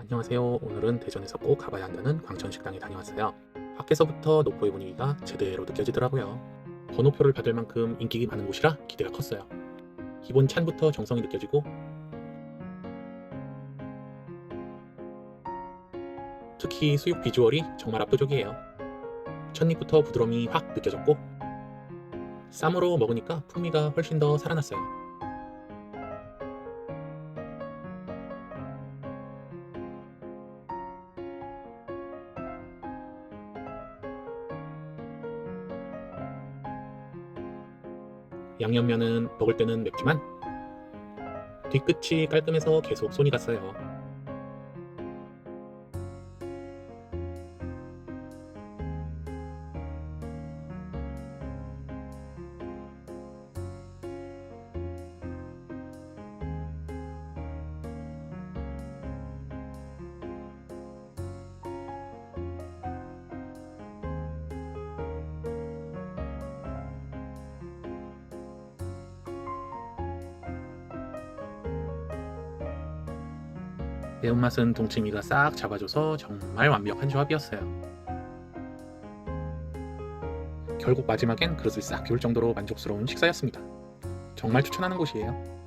안녕하세요. 오늘은 대전에서 꼭 가봐야 한다는 광천식당에 다녀왔어요. 밖에서부터 노포의 분위기가 제대로 느껴지더라고요. 번호표를 받을 만큼 인기가 많은 곳이라 기대가 컸어요. 기본 찬부터 정성이 느껴지고 특히 수육 비주얼이 정말 압도적이에요. 첫입부터 부드러움이 확 느껴졌고 쌈으로 먹으니까 풍미가 훨씬 더 살아났어요. 양념면은 먹을 때는 맵지만 뒤끝이 깔끔해서 계속 손이 갔어요. 매운맛은 동치미가 싹 잡아줘서 정말 완벽한 조합이었어요. 결국 마지막엔 그릇을 싹 비울 정도로 만족스러운 식사였습니다. 정말 추천하는 곳이에요.